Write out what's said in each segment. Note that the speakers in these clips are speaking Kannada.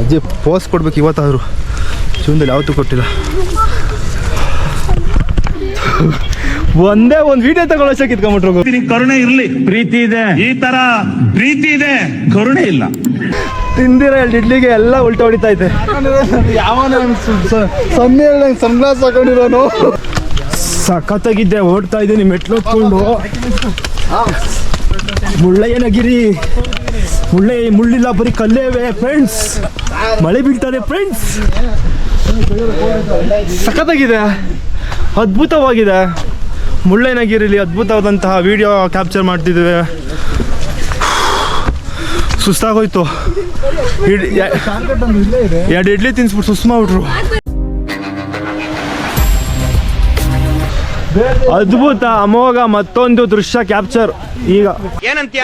ಅಜ್ಜಿ ಪೋಸ್ ಕೊಡ್ಬೇಕು ಇವತ್ತಾದ್ರು. ಜೀವನದಲ್ಲಿ ಯಾವತ್ತೂ ಕೊಟ್ಟಿಲ್ಲ. ಒಂದೇ ಒಂದು ವಿಡಿಯೋ ತಗೊಳ್ಳೋಕೆ ಕಿತ್ಕೊಂಡ್ಬಿಟ್ರು ನಿನಗೆ ಕರುಣೆ ಇರ್ಲಿ. ಪ್ರೀತಿ ಇದೆ. ಈ ತರ ಪ್ರೀತಿ ಇದೆ ಕರುಣೆ ಇಲ್ಲ. ತಿಂದಿರ ಎರಡು ಇಡ್ಲಿಗೆ ಎಲ್ಲ ಉಲ್ಟಾ ಹೊಡಿತಾ ಇದೆ. ಯಾವನ ಸನ್ನೆ ಸನ್ಗ್ಲಾಸ್ ಹಾಕೊಂಡಿರೋನು ಸಖತ್ತಾಗಿದ್ದೆ ಓಡ್ತಾ ಇದ್ದೀನಿ ಮೆಟ್ಲು ಹೊತ್ಕೊಂಡು. ಮುಳ್ಳಯ್ಯನಗಿರಿ. ಮುಳ್ಳೆ ಮುಳ್ಳಿಲ್ಲ ಬರೀ ಕಲ್ಲೇವೆ ಫ್ರೆಂಡ್ಸ್ ಮಳೆ ಬೀಳ್ತಾರೆ ಫ್ರೆಂಡ್ಸ್ ಸಖತ್ತಾಗಿದೆ. ಅದ್ಭುತವಾಗಿದೆ. ಮುಳ್ಳಯ್ಯನಗಿರಿಲಿ ಅದ್ಭುತವಾದಂತಹ ವಿಡಿಯೋ ಕ್ಯಾಪ್ಚರ್ ಮಾಡ್ತಿದ್ದೇವೆ. ಸುಸ್ತಾಗೋಯ್ತು. ಎರಡು ಇಡ್ಲಿ ತಿನ್ಸ್ಬಿಟ್ಟು ಸುಸ್ತು ಮಾಡ್ಬಿಟ್ರು ಅದ್ಭುತ ಅಮೋಘ ಮತ್ತೊಂದು ದೃಶ್ಯ ಕ್ಯಾಪ್ಚರ್ ಈಗ ಏನಂತ್ಯ?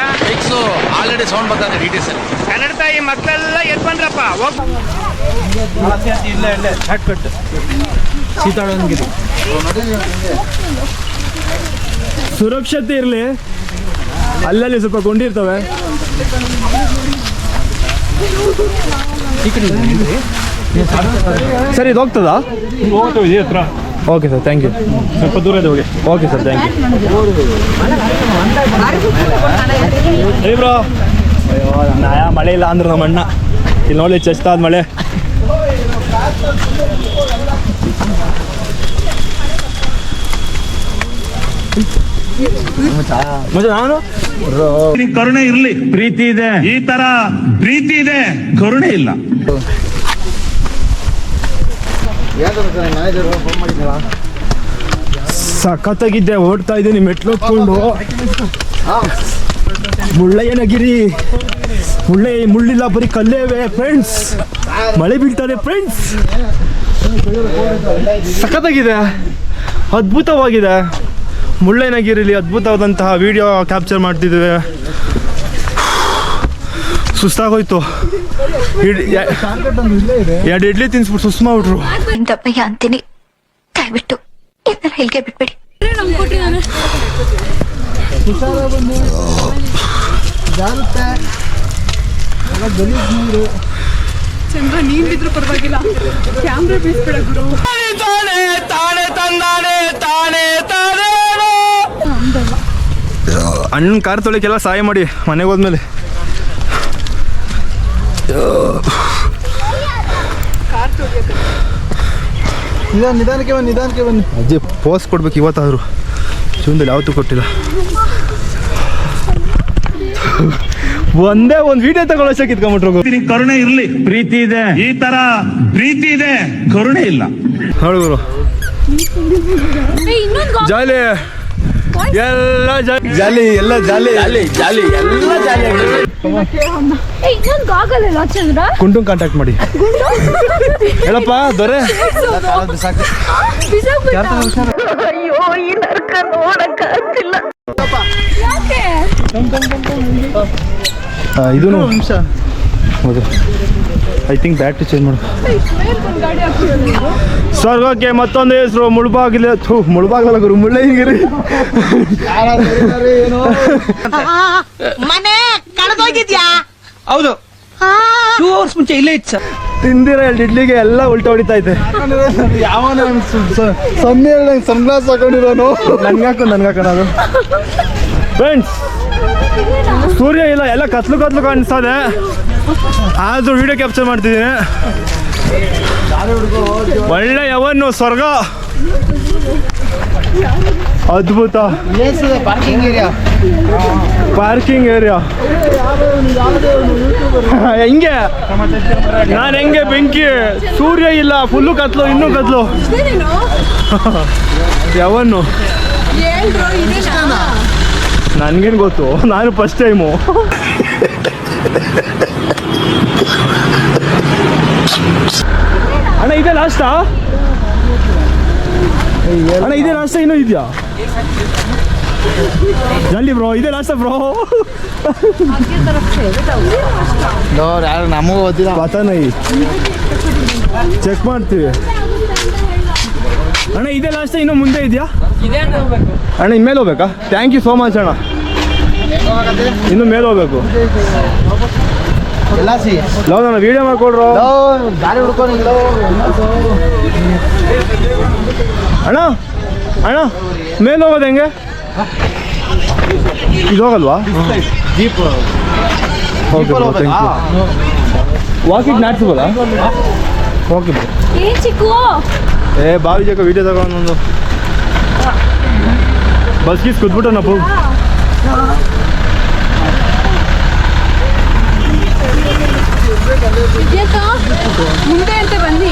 ಆಲ್ರೆಡಿ ಸೌಂಡ್ ಬರ್ತಾರೆ ಡಿ ಟಿ ಸಿ ಕನ್ನಡ ತಾಯಿ ಮಕ್ಕಳೆಲ್ಲ ಎದ್ ಬಂದ್ರಪ್ಪ ಹೋಗ್. ಸುರಕ್ಷತೆ ಇರಲಿ. ಅಲ್ಲಲ್ಲಿ ಸ್ವಲ್ಪ ಕೊಂಡಿರ್ತವೆ ಸರಿ ಇದು ಹೋಗ್ತದಾ? ಓಕೆ ಸರ್ ಥ್ಯಾಂಕ್ ಯು ಸ್ವಲ್ಪ ದೂರದ ಹೋಗಿ. Okay sir thank you bro. ಅಯ್ಯೋ ನಾಯ ಮಳೆ ಇಲ್ಲ ಅಂದ್ರೆ ನಮ್ಮ ಅಣ್ಣ. ಇಲ್ಲಿ ನೋಡಿ ಚೆಸ್ತಾದ ಮಳೆ. ನಾನು? ಕರುಣೆ ಇರ್ಲಿ. ಪ್ರೀತಿ ಇದೆ. ಈ ತರ ಪ್ರೀತಿ ಇದೆ ಕರುಣೆ ಇಲ್ಲ. ಸಖತ್ತಾಗಿದ್ದೆ ಓಡ್ತಾ ಇದ್ದೀನಿ, ಮೆಟ್ಲು ಮುಳ್ಳಯ್ಯನಗಿರಿ. ಮುಳ್ಳೆ, ಮುಳ್ಳಿಲ್ಲ, ಬರೀ ಕಲ್ಲೇವೆ ಫ್ರೆಂಡ್ಸ್ ಮಳೆ ಬೀಳ್ತಾರೆ ಫ್ರೆಂಡ್ಸ್ ಸಖತ್ತಾಗಿದೆ, ಅದ್ಭುತವಾಗಿದೆ. ಮುಳ್ಳಯ್ಯನಗಿರಿಲಿ ಅದ್ಭುತವಾದಂತಹ ವಿಡಿಯೋ ಕ್ಯಾಪ್ಚರ್ ಮಾಡ್ತಿದ್ದೇವೆ. ಸುಸ್ತಾಗೋಯ್ತು. ಎರಡು ಇಡ್ಲಿ ತಿನ್ಸ್ಬಿಟ್ಟು ಸುಸ್ಮಾ ಮಾಡ್ಬಿಟ್ರು ದಪ್ಪಯ್ಯ ಅಂತೀನಿ. ದಯವಿಟ್ಟು ಇದನ್ನ ಇಲ್ಲಿಗೆ ಬಿಟ್ಬಿಡಿ. ಚಂದ್ರ ನೀನ್ ಬಿದ್ರು ಪರವಾಗಿಲ್ಲ. ಕ್ಯಾಮ್ರಾ ಬೀಸ್ಬೇಡ ಗುರು. ಅಣ್ಣನ ಕಾರ್ ತೊಳಿಕೆಲ್ಲ ಸಹಾಯ ಮಾಡಿ ಮನೆಗೆ ಹೋದ್ಮೇಲೆ. ನಿಧಾನ ನಿಧಾನಕ್ಕೆ ಬನ್ನಿ ನಿಧಾನಕ್ಕೆ ಬನ್ನಿ. ಅಜ್ಜಿ ಪೋಸ್ ಕೊಡ್ಬೇಕು ಇವತ್ತಾದ್ರು. ಜೀವನದಲ್ಲಿ ಯಾವತ್ತೂ ಕೊಟ್ಟಿಲ್ಲ. ಒಂದೇ ಒಂದು ವಿಡಿಯೋ ತಗೊಳ್ಳೋಕೆ ಕಿತ್ಕೊಂಡ್ಬಿಟ್ರು ನಿನಗೆ ಕರುಣೆ ಇರ್ಲಿ. ಪ್ರೀತಿ ಇದೆ. ಈ ತರ ಪ್ರೀತಿ ಇದೆ ಕರುಣೆ ಇಲ್ಲ. ನೋಡಿ ಗುರು. ಜಾಲಿ. ಎಲ್ಲ ಜಾಲಿ. ಜಾಲಿ ಎಲ್ಲ ಜಾಲಿ. ಜಾಲಿ ಜಾಲಿ ಎಲ್ಲ ಜಾಲಿ ಇನ್ನೊಂದು ಆಗಲ್ಲ ಚಂದ್ರ? ಕುಂಟು ಕಾಂಟ್ಯಾಕ್ಟ್ ಮಾಡಿ. ಹೇಳಪ್ಪ ದೊರೆ. ಅಯ್ಯೋ ಈ ನರ್ಕ ನೋಡಕ್ ಆಗ್ತಿಲ್ಲ. ಯಾಕೆ? ಇದೂ ನಿಮಿಷ. ಹೌದು. ಐ ಥಿಂಕ್ ಬ್ಯಾಟ್ರಿ ಚೇಂಜ್ ಮಾಡು. ಸರ್ ಮತ್ತೊಂದು ಹೆಸರು ಮುಳ್ಬಾಗಿಲು. ಥೂ ಮುಳ್ಬಾಗಿಲಲ್ಲ ಗುರು ಮುಳ್ಳಯ್ಯನಗಿರಿ. ಏನು ಮನೆ ಕಳೆದೋಗಿದ್ಯಾ? ಹೌದು. ಟೂ ಅವರ್ಸ್ ಮುಂಚೆ ಇಲ್ಲೇ ಇತ್ತು ಸರ್ ತಿಂದಿರ ಎರಡು ಇಡ್ಲಿಗೆ ಎಲ್ಲ ಉಲ್ಟಾ ಹೊಡಿತಾ ಇದೆ. ಯಾವನ ಸನ್ ಸನ್ಗ್ಲಾಸ್ ಹಾಕೊಂಡಿರೋನು ನನ್ಗಾಕು ನನ್ಗಾಕ ಅದು ಫ್ರೆಂಡ್ಸ್ ಸೂರ್ಯ ಇಲ್ಲ ಎಲ್ಲ ಕತ್ಲು ಕತ್ಲು ಕಾಣಿಸ್ತದೆ ಆದ್ರೂ ವಿಡಿಯೋ ಕ್ಯಾಪ್ಚರ್ ಮಾಡ್ತಿದ್ದೀನಿ. ಒಳ್ಳೆ ಯಾವನ್ನು ಸ್ವರ್ಗ. ಅದ್ಭುತ. ಪಾರ್ಕಿಂಗ್ ಏರಿಯಾ ಪಾರ್ಕಿಂಗ್ ಏರಿಯಾ ಹೆಂಗೆ? ನಾನು ಹೆಂಗೆ ಬೆಂಕಿ? ಸೂರ್ಯ ಇಲ್ಲ ಫುಲ್ಲು ಕತ್ಲು ಇನ್ನೂ ಕತ್ಲು. ನೀನು ಯಾವನ್ನು ನನ್ಗೇನು ಗೊತ್ತು? ನಾನು ಫಸ್ಟ್ ಟೈಮು ಅಣ್ಣ ಇದೆ ಲಾಸ್ಟಾ ಅಣ್ಣ ಇದೆ ಲಾಸ್ಟ್ ಇನ್ನೂ ಇದೆಯಾ? ಜಲ್ದಿ ಬ್ರೋ ಇದೆ ಲಾಸ್ಟ್ ಬ್ರೋ ಯಾರು ನಮಗೂ ಚೆಕ್ ಮಾಡ್ತೀವಿ. ಅಣ್ಣ ಇದೆ ಲಾಸ್ಟ ಇನ್ನು ಮುಂದೆ ಇದೆಯಾ? ಅಣ್ಣ ಇನ್ಮೇಲೆ ಹೋಗ್ಬೇಕಾ? ಥ್ಯಾಂಕ್ ಯು ಸೋ ಮಚ್ ಅಣ್ಣ. ಇನ್ನು ಮೇಲೆ ಹೋಗ್ಬೇಕು. ಲವ್ ನನ್ನ ವಿಡಿಯೋ ಮಾಡ್ಕೊಡ್ರು. ಅಣ್ಣ ಅಣ್ಣ ಮೇಲೆ ಹೋಗೋದು ಹೆಂಗೆ? ಇದು ಹೋಗಲ್ವಾ? ಜೀಪ್ ಓಕೆ ವಾಕಿಂಗ್ ನಾಡ್ಸ್ಬೋದಾ ಓಕೆ ಏ ಬಾವಿ ಜಾಗ ವಿಡಿಯೋ ತಗೊಂಡು ಬಸ್ ಗೀಸ್ ಕುದ್ಬಿಟ್ಟು ನಾವು ಮುಂದೆ ಅಂತ ಬನ್ನಿ.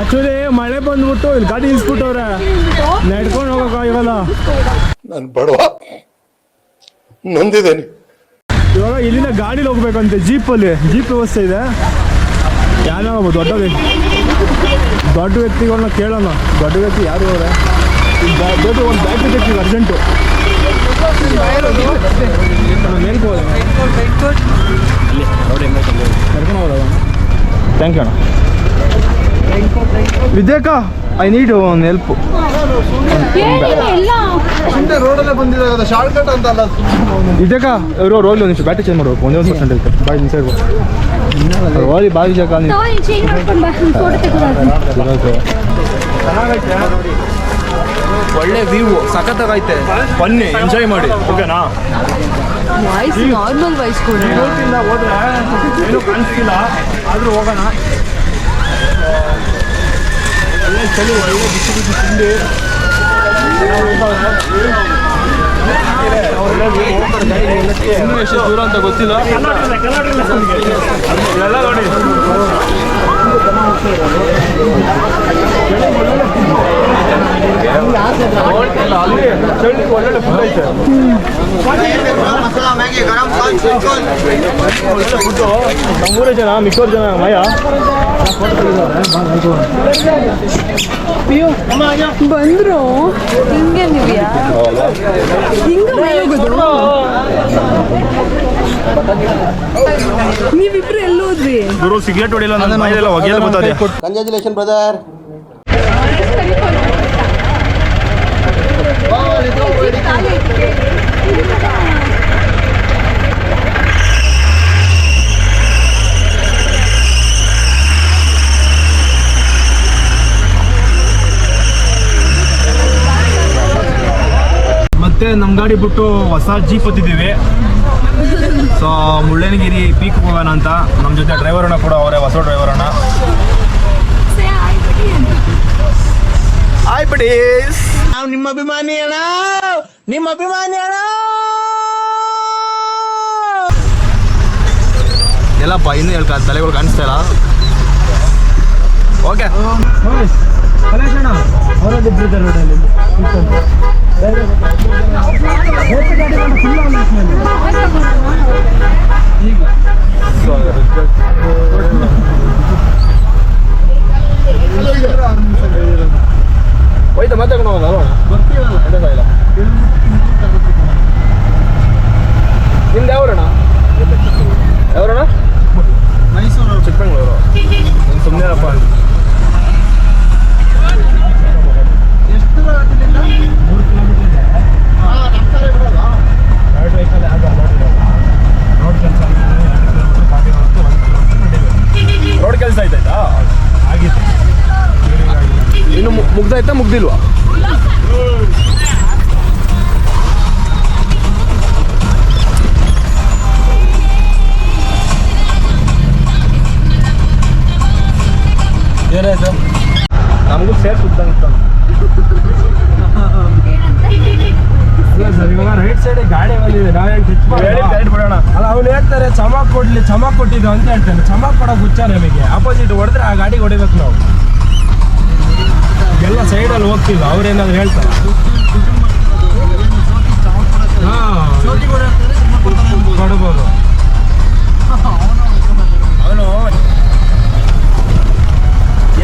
ಆಕ್ಚುಲಿ ಮಳೆ ಬಂದ್ಬಿಟ್ಟು ಇಲ್ಲಿ ಗಾಡಿ ಇಸ್ಬಿಟ್ಟವ್ರೆ ನಡ್ಕೊಂಡು ಹೋಗೋಕ್ಕಾಗಲ್ಲ ನಾನು ಬಡವ. ನೊಂದಿದ್ದೇನೆ. ಇವಾಗ ಇಲ್ಲಿಂದ ಗಾಡಿಲಿ ಹೋಗ್ಬೇಕಂತೆ ಜೀಪಲ್ಲಿ. ಜೀಪ್ ವ್ಯವಸ್ಥೆ ಇದೆ. ಯಾರೋ ದೊಡ್ಡ ವ್ಯಕ್ತಿ ದೊಡ್ಡ ವ್ಯಕ್ತಿಗಳನ್ನ ಕೇಳೋಣ. ದೊಡ್ಡ ವ್ಯಕ್ತಿ ಯಾರು ಅವರೇ? ದೊಡ್ಡ ಒಂದು ಬ್ಯಾಟ್ರಿ ತೆಗ್ತೀವಿ ಅರ್ಜೆಂಟು ಥ್ಯಾಂಕ್ ಯು ಅಣ್ಣ. ವಿದ್ಯಾಕ ಐ ನೀಡ್ ಒನ್ ಹೆಲ್ಪ್ ರೋಡಲ್ಲೇ ಬಂದಿದ್ದಾರೆ ಶಾರ್ಟ್ ಕಟ್ ಅಂತ ಅಲ್ಲ. ವಿದ್ಯಾಕ ಇವರು ರೋಲ್ ಒಂದು ನಿಮಿಷ ಬ್ಯಾಟ್ರಿ ಚೇಂಜ್ ಮಾಡಬೇಕು. ಒಂದೇ ಒಂದು ಪರ್ಸೆಂಟ್ ಐತೆ ಬಾಯ್ ಇನ್ಸೈಡ್ ರೋಲಿ ಬಾಯ್ ತೆಗೆದು ಒಳ್ಳೆ ವ್ಯೂ ಸಖತ್ತಾಗೈತೆ. ಬನ್ನಿ ಎಂಜಾಯ್ ಮಾಡಿ. ಓಕೆನಾ? ವಾಯ್ಸ್ ನಾರ್ಮಲ್ ವಾಯ್ಸ್ ಕೊಡ. ಇವತ್ತಿಂದ ಹೋದ್ರೆ ಏನು ಕಾಣಿಸ್ತಿಲ್ಲ ಆದ್ರೂ ಹೋಗೋಣ. ಒಳ್ಳೆ ಚಳಿ ಒಳ್ಳೆ ಬಿಸಿ ಬಿಸಿ ತಿಂಡಿ. ಇನ್ನೂ ಎಷ್ಟು ದೂರ ಅಂತ ಗೊತ್ತಿಲ್ಲ. ಇವೆಲ್ಲ ನೋಡಿ. ಚಳಿ ಒಳ್ಳೊಳ್ಳೆ ಫುಡ್ ಐತೆ ಫುಡ್ಡು ನಮ್ಮೂರೇ ಜನ ಮಿಕ್ಕೋರ್ ಜನ ಮಯ ಬಂದ್ರು? ಹಿಂಗೆ ನೀವ್ಯಾ? ಹಿಂಗ ನೀವಿಬ್ರು ಎಲ್ಲೋದ್ರಿ? ಗುರು ಸಿಗರೇಟ್ ಹೊಡಿಲ್ಲ ನನ್ನ ಮೈದೆಲ್ಲ ಹೊಗೆಲ್ಲ ಗೊತ್ತದೆ ಕಂಗ್ರ್ಯಾಚುಲೇಷನ್ ಬ್ರದರ್ ಮತ್ತೆ ನಮ್ಮ ಗಾಡಿ ಬಿಟ್ಟು ಹೊಸ ಜೀಪ್ ಹತ್ತಿದ್ದೀವಿ. ಸೊ ಮುಳ್ಳಯ್ಯನಗಿರಿ ಪೀಕ್ ಹೋಗೋಣ ಅಂತ. ನಮ್ಮ ಜೊತೆ ಡ್ರೈವರ್ ಅಣ್ಣ ಕೂಡ ಅವರೇ, ಹೊಸ ಡ್ರೈವರ್ ಅಣ್ಣ ಹಾಯ್ ಬಿಡೀಸ್ ನಾವು ನಿಮ್ಮ ಅಭಿಮಾನಿ ಅಣ್ಣ. ನಿಮ್ಮ ಅಭಿಮಾನಿ ಅಣ್ಣ. ಎಲ್ಲಪ್ಪ ಇನ್ನು ಹೇಳ್ತಾ ತಲೆಗಳು ಕಾಣಿಸ್ತಾ ಇಲ್ಲ. ಓಕೆ ಹೋಯ್ತಾ ಮತ್ತೆ ಹೋಗೋದು ಅಲ್ವಾ? ನಿಮ್ದು ಯಾವರಣ ಯಾವರಣ ಮೈಸೂರು. ಚಿಕ್ಕಮಂಗ್ಳೂರು. ನಿಮ್ಮ ಎಷ್ಟು ದೂರ ಆಗ್ತಿಲ್ಲ ಹಾಂ ನಮ್ಮ ಕಡೆ ಬಿಡೋದಾ? ರೋಡ್ ಕೆಲಸ ಆಯ್ತಾಯ್ತಾ ಆಗಿತ್ತು ಇನ್ನು ಮುಗ್ದಾಯ್ತಾ? ಮುಗ್ದಿಲ್ವಾ? ಏನಾಯ್ತು ನಮಗೂ ಸೇರ್ ಸುದ್ದ ಇವಾಗ ರೈಟ್ ಸೈಡ್ ಗಾಡಿ ಬಂದಿದೆ. ನಾವೇನ್ ಟಚ್ ಹೇಳಿ ಬಿಡೋಣ. ಅಲ್ಲ ಅವ್ನು ಹೇಳ್ತಾರೆ ಚಮಕ್ ಕೊಡ್ಲಿ ಚಮಕ್ ಕೊಟ್ಟಿದ್ದು ಅಂತ ಹೇಳ್ತಾನೆ ಚಮಕ್ ಕೊಡೋ ಗುಚ್ಚ ನಮಗೆ. ಆಪೋಸಿಟ್ ಹೊಡೆದ್ರೆ ಆ ಗಾಡಿ ಹೊಡಿಬೇಕು ನಾವು. ಎಲ್ಲ ಸೈಡಲ್ಲಿ ಹೋಗ್ತಿಲ್ಲ ಅವ್ರೇನಾದ್ರು ಹೇಳ್ತಾರೆ? ಹಾ ಕೊಡ್ಬೋದು.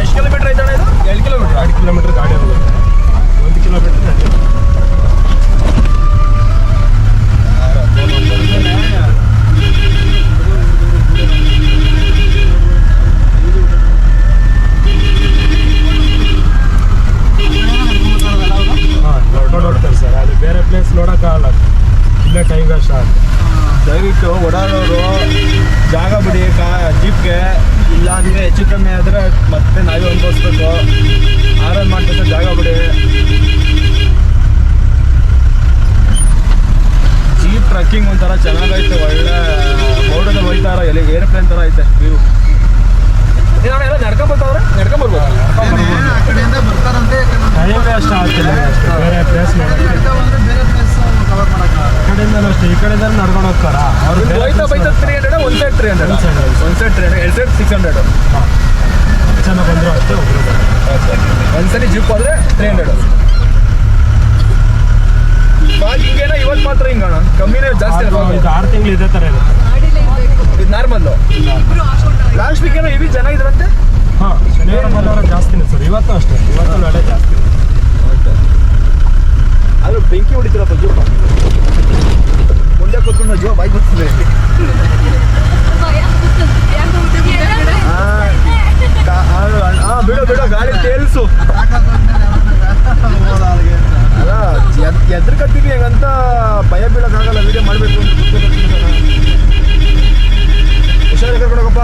ಎಷ್ಟು ಕಿಲೋಮೀಟರ್ ಐತಣ್ಣ ಇದು? ಎರಡು ಕಿಲೋಮೀಟರ್ ಗಾಡಿ ಹೋಗುತ್ತೆ ಒಂದು ಕಿಲೋಮೀಟರ್ ನಡೆಯುತ್ತೆ ಹಾಂ ನೋಡ್ಕೊಂಡು ಹೋಗ್ತಾರೆ ಸರ್ ಅಲ್ಲಿ ಬೇರೆ ಪ್ಲೇಸ್ ನೋಡೋಕ್ಕಾಗಲ್ಲ ಇಲ್ಲೇ ಟೈಮ್ ವೇಸ್ಟ್ ಆಗುತ್ತೆ ದಯವಿಟ್ಟು ಓಡಾಡೋರು ಇಲ್ಲ ಅಂದರೆ ಹೆಚ್ಚು ಕಮ್ಮಿ ಆದರೆ ಮತ್ತೆ ನಾವೇ ಅನ್ಭವಿಸ್ಬೇಕು ಆರನ್ ಮಾಡ್ಬೇಕು ಜಾಗ ಬಿಡಿ ಟ್ರಕ್ಕಿಂಗ್ ಒಂಥರ ಚೆನ್ನಾಗೈತೆ ಒಳ್ಳೆ ಬೋರ್ಡಲ್ಲಿ ಹೋಯ್ತಾರ ಎಲ್ಲಿ ಏರೋಪ್ಲೇನ್ ಥರ ಐತೆ ವ್ಯೂ ಎಲ್ಲ ನಡ್ಕೊಂಡ್ ಬರ್ತಾವ್ರೆ? ನಡ್ಕೊಂಡ್ ಬರ್ಬೋದು. ಟೈಮೇ ಅಷ್ಟು ಆಗ್ತಿಲ್ಲ ಅಷ್ಟೇ ಬೇರೆ ಪ್ಲೇಸ್ ಕಡೆಯಿಂದ ಅಷ್ಟೇ ಈ ಕಡೆಯಿಂದ ನಡ್ಕೊಂಡು ಹೋಗ್ತಾರ? ಅವ್ರು ಬೇರೆ ಹೋಯ್ತಾ place ಬೈತಾ three hundred one side three hundred. One side three hundred ಎರಡು ಸೈಡ್ ಸಿಕ್ಸ್ ಹಂಡ್ರೆಡ್ ಬಂದ್ರು ಅಷ್ಟೇ ಒಂದ್ಸರಿ ಜೀಪ್ ಹೋದ್ರೆ ತ್ರೀ ಹಂಡ್ರೆಡ್ ಹಿಂಗೇನ ಇವತ್ತು ಮಾತ್ರ ಹಿಂಗಣ ಕಮ್ಮಿನೇ ಜಾಸ್ತಿ ಆರು- ತಿಂಗಳು ಇದೇ ಥರ ಇದೆ. ಇದು ನಾರ್ಮಲ್ಲು ಲಾಸ್ಟ್ ವೀಕ್ ಏನೋ ಇವಿ ಜನ ಇದ್ರಂತೆ? ಹಾಂ ಶನಿವಾರ ಭಾನುವಾರ ಜಾಸ್ತಿನೇ ಸರ್. ಇವತ್ತು ಅಷ್ಟೇ. ಇವತ್ತು ನಡೆ ಜಾಸ್ತಿ. ಆದ್ರೂ ಬೆಂಕಿ ಹೊಡಿತೀರಪ್ಪ ಜೋಪ ಮುಂದೆ ಕೂತ್ಕೊಂಡು ಜೀವ ಬಾಯ್ ಬರ್ತಿದೆ ಯಾಕೆ ಹೋಗ್ತೀವಿ ಕಡೆ ಹಾ ಬಿಡು ಬಿಡು, ಗಾಡಿ ತೇಲ್ಸು. ಅಲ್ಲ ಎದ್ರ ಕತ್ತೀವಿ ಹೆಂಗಂತ ಭಯ ಬೀಳಕ್ಕಾಗಲ್ಲ ವಿಡಿಯೋ ಮಾಡಬೇಕು ಅಂತ ಹುಷಾರಿ ಕರ್ಕೊಂಡೋಗಪ್ಪ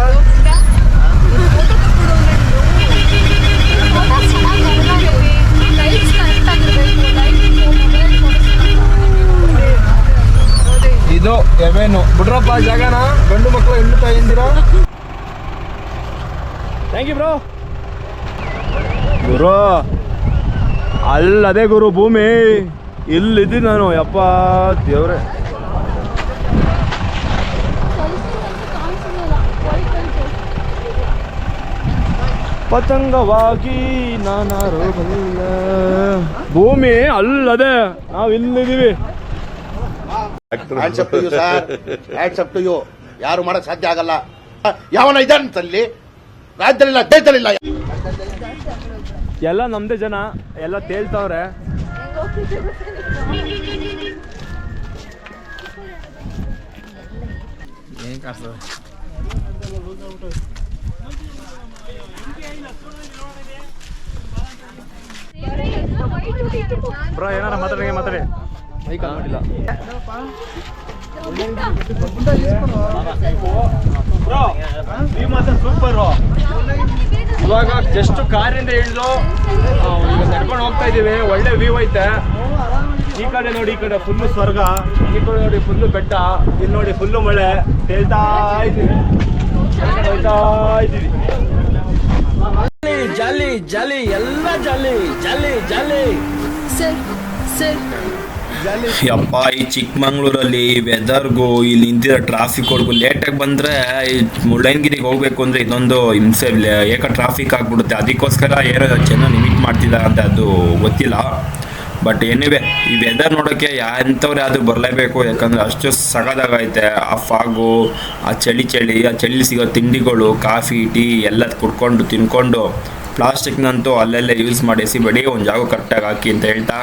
ಇದು ಎವೇನು? ಬಿಡ್ರಪ್ಪ ಜಾಗನ? ಗಂಡು ಮಕ್ಕಳು ಹೆಣ್ಣು ತಾಯಿ ಥ್ಯಾಂಕ್ ಯು ಬ್ರೋ ಗುರು, ಅಲ್ಲದೆ ಗುರು ಭೂಮಿ, ಇಲ್ಲಿದ್ದೀನಿ ನಾನು, ಯಪ್ಪ ದೇವ್ರೆ. ಪತಂಗವಾಗಿ ನಾನಾರೋಗಲ್ಲ ಭೂಮಿ ಅಲ್ಲದೆ ನಾವು ಇಲ್ಲಿದ್ದೀವಿ. ಯಾರು ಮಾಡಕ್ ಸಾಧ್ಯ ಆಗಲ್ಲ. ಯಾವನ ಇದ್ದಾನಂತಲ್ಲಿ ರಾಜ್ಯದಲ್ಲಿಲ್ಲ ದೇಶದಲ್ಲಿಲ್ಲ ಎಲ್ಲ ನಮ್ದೇ ಜನ ಎಲ್ಲ ತೇಳ್ತಾವ್ರೆ ಬ್ರೋ ಏನಾರ ಮಾತಾಡಿ ಮಾತಾಡಿ ಮೈಕ್ ಮಾಡಿಲ್ಲ. ಸೂಪರ್ ಇವಾಗ ಜಸ್ಟ್ ಕಾರಿಂದ ಇಳಿದು ಈಗ ನಡ್ಕೊಂಡು ಹೋಗ್ತಾ ಇದೀವಿ ಒಳ್ಳೆ ವ್ಯೂ ಐತೆ. ಈ ಕಡೆ ನೋಡಿ ಈ ಕಡೆ ಫುಲ್ಲು ಸ್ವರ್ಗ. ಈ ಕಡೆ ನೋಡಿ ಫುಲ್ಲು ಬೆಟ್ಟ. ಇಲ್ಲಿ ನೋಡಿ ಫುಲ್ಲು ಮಳೆ. ತೇಳ್ತಾ ಇದ್ದೀವಿ. ತೇಳ್ತಾ ಇದ್ದೀವಿ. ಜಾಲಿ ಜಾಲಿ ಎಲ್ಲ ಜಾಲಿ ಜಾಲಿ ಜಾಲಿ ಸರ್ ಸರ್. ಯಪ್ಪ ಈ ಚಿಕ್ಕಮಂಗ್ಳೂರಲ್ಲಿ ವೆದರ್ಗೂ ಇಲ್ಲಿ ನಿಂತಿರೋ ಟ್ರಾಫಿಕ್ವರೆಗೂ ಲೇಟಾಗಿ ಬಂದರೆ ಮುಳ್ಳಯ್ಯನಗಿರಿಗೆ ಹೋಗ್ಬೇಕು ಅಂದರೆ ಇದೊಂದು ಹಿಂಸೆ ಏಕ ಟ್ರಾಫಿಕ್ ಆಗಿಬಿಡುತ್ತೆ. ಅದಕ್ಕೋಸ್ಕರ ಏನೋ ಚೆನ್ನಾಗಿ ಲಿಮಿಟ್ ಮಾಡ್ತಿದ್ದಾರೆ ಅಂತ ಅದು ಗೊತ್ತಿಲ್ಲ. ಬಟ್ ಏನಿವೆ ಈ ವೆದರ್ ನೋಡೋಕ್ಕೆ ಎಂಥವ್ರು ಯಾವುದು ಬರಲೇಬೇಕು. ಯಾಕಂದರೆ ಅಷ್ಟು ಸಗದಾಗೈತೆ ಆ ಫಾಗು ಆ ಚಳಿ ಚಳಿ, ಆ ಚಳಿ ಸಿಗೋ ತಿಂಡಿಗಳು, ಕಾಫಿ, ಟೀ ಎಲ್ಲ ಕುಡ್ಕೊಂಡು, ತಿನ್ಕೊಂಡು ಪ್ಲಾಸ್ಟಿಕ್ನಂತೂ ಅಲ್ಲಲ್ಲೇ ಯೂಸ್ ಮಾಡಿ ಎಸಿಬೇಡಿ ಒಂದು ಜಾಗ ಕರೆಕ್ಟಾಗಿ ಹಾಕಿ ಅಂತ ಹೇಳ್ತಾ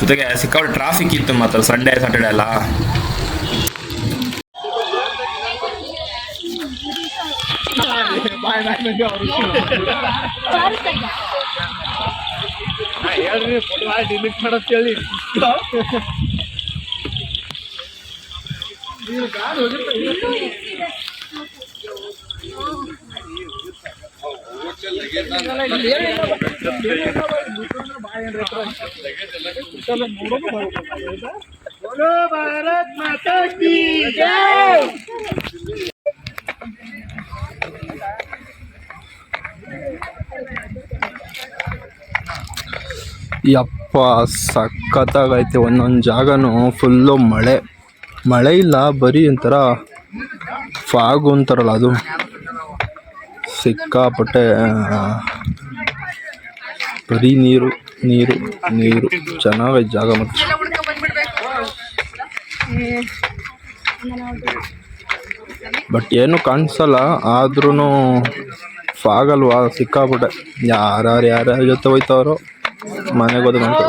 ಜೊತೆಗೆ ಸಿಕ್ಕಾಪಟ್ಟೆ ಟ್ರಾಫಿಕ್ ಇತ್ತು ಮಾತ್ರ ಸಂಡೇ ಸಾಟರ್ಡೆ ಅಲ್ಲ ಹೇಳಿ ಯಪ್ಪ ಸಖತ್ತಾಗೈತೆ. ಒಂದೊಂದು ಜಾಗನೂ ಫುಲ್ಲು ಮಳೆ. ಮಳೆ ಇಲ್ಲ ಬರೀ ಒಂಥರ ಫಾಗು ಅಂತಾರಲ್ಲ ಅದು. ಸಿಕ್ಕಾಪಟ್ಟೆ ಬರೀ ನೀರು ನೀರು ನೀರು ಚೆನ್ನಾಗೈ ಜಾಗ ಮತ್ತು ಬಟ್ ಏನು ಕಾಣಿಸಲ್ಲ ಆದ್ರೂ ಫಾಗಲ್ವಾ ಸಿಕ್ಕಾಪಟ್ಟೆ. ಯಾರ್ಯಾರು ಯಾರ್ಯಾರ ಜೊತೆ ಹೋಯ್ತವ್ರು ಮನೆಗೆ ಹೋದ. ಮಾಡ್ತಾರೆ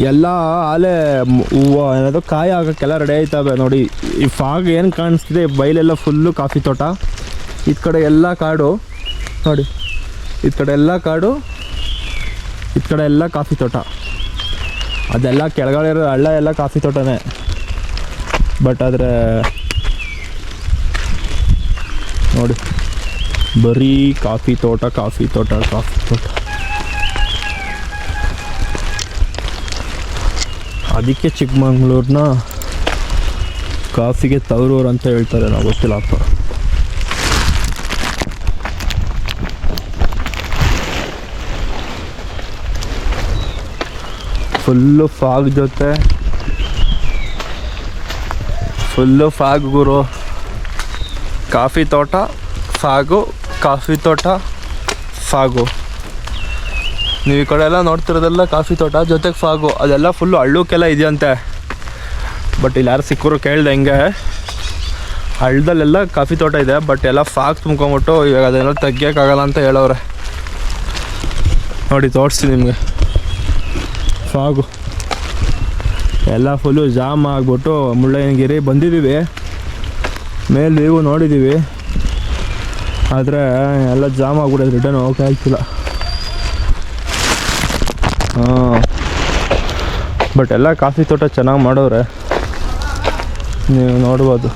ಎಲ್ಲ ಆಲೆ ಹೂವು ಏನದು ಕಾಯಿ ಆಗೋಕ್ಕೆಲ್ಲ ರೆಡಿ ಆಯ್ತವೆ ನೋಡಿ. ಈ ಫಾಗ್ ಏನು ಕಾಣಿಸ್ತಿದೆ ಬೈಲೆಲ್ಲ ಫುಲ್ಲು ಕಾಫಿ ತೋಟ. ಈ ಕಡೆ ಎಲ್ಲ ಕಾಡು, ನೋಡಿ. ಈ ಕಡೆ ಎಲ್ಲ ಕಾಡು ಈ ಕಡೆ ಎಲ್ಲ ಕಾಫಿ ತೋಟ. ಅದೆಲ್ಲ ಕೆಳಗಡೆ ಇರೋ ಹಳ್ಳ ಎಲ್ಲ ಕಾಫಿ ತೋಟನೇ. ಬಟ್ ಆದರೆ, ನೋಡಿ. ಬರೀ ಕಾಫಿ ತೋಟ ಕಾಫಿ ತೋಟ ಕಾಫಿ ತೋಟ. ಅದಕ್ಕೆ ಚಿಕ್ಕಮಂಗ್ಳೂರನ್ನ ಕಾಫಿಗೆ ತವರೂರು ಅಂತ ಹೇಳ್ತಾರೆ, ನಾವು ಗೊತ್ತಿಲ್ಲಪ್ಪ ಫುಲ್ಲು ಫಾಗ್ ಜೊತೆ. ಫುಲ್ಲು ಫಾಗ್ ಗುರು. ಕಾಫಿ ತೋಟ, ಫಾಗು, ಕಾಫಿ ತೋಟ, ಫಾಗು. ನೀವು ಈ ಕಡೆ ಎಲ್ಲ ನೋಡ್ತಿರೋದೆಲ್ಲ ಕಾಫಿ ತೋಟ, ಜೊತೆಗೆ ಫಾಗು, ಅದೆಲ್ಲ ಫುಲ್ಲು ಹಳ್ಳಕ್ಕೆಲ್ಲ ಇದೆಯಂತೆ. ಬಟ್ ಇಲ್ಲಿ ಯಾರು ಸಿಕ್ಕರು ಕೇಳಿದೆ ಹೆಂಗೆ. ಹಳ್ಳದಲ್ಲೆಲ್ಲ ಕಾಫಿ ತೋಟ ಇದೆ ಬಟ್ ಎಲ್ಲ ಫಾಗ್ ತುಂಬ್ಕೊಂಬಿಟ್ಟು ಇವಾಗ ಅದೆಲ್ಲ ತೆಗಿಯೋಕ್ಕಾಗಲ್ಲ ಅಂತ ಹೇಳೋರೆ ನೋಡಿ, ತೋರಿಸ್ತೀನಿ ನಿಮಗೆ. ಫಾಗು. ಎಲ್ಲ ಫುಲ್ಲು ಜಾಮ್ ಆಗಿಬಿಟ್ಟು ಮುಳ್ಳಯ್ಯನಗಿರಿ ಬಂದಿದ್ದೀವಿ. ಮೇಲೆ ನೀವು ನೋಡಿದ್ದೀವಿ. ಆದರೆ ಎಲ್ಲ ಜಾಮ್ ಆಗ್ಬಿಡೋದು ರಿಟರ್ನ್ ಹೋಗಕ್ಕೆ ಆಗ್ತಿಲ್ಲ. ಬಟ್ ಎಲ್ಲ ಕಾಫಿ ತೋಟ ಚೆನ್ನಾಗಿ ಮಾಡೋರೆ. ನೀವು ನೋಡ್ಬೋದು.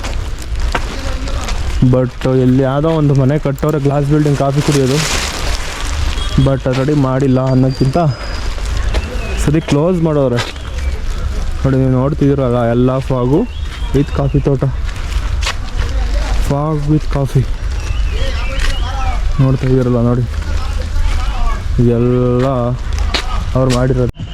ಬಟ್ ಇಲ್ಲಿ ಯಾವುದೋ ಒಂದು ಮನೆ ಕಟ್ಟೋರೆ ಗ್ಲಾಸ್ ಬಿಲ್ಡಿಂಗ್ ಕಾಫಿ ಕುಡಿಯೋದು. ಬಟ್ ರೆಡಿ ಮಾಡಿಲ್ಲ ಅನ್ನೋಕ್ಕಿಂತ ಸರಿ ಕ್ಲೋಸ್ ಮಾಡೋರೆ. ನೋಡಿ, ನೀವು ನೋಡ್ತಿದ್ದೀರಲ್ಲ, ಎಲ್ಲ ಫಾಗು ವಿತ್ ಕಾಫಿ ತೋಟ. Fog with coffee. ನೋಡ್ತಾ ಇದ್ದೀರಲ್ಲ ನೋಡಿ. ಇದೆಲ್ಲ ಅವ್ರು ಮಾಡಿರೋದು.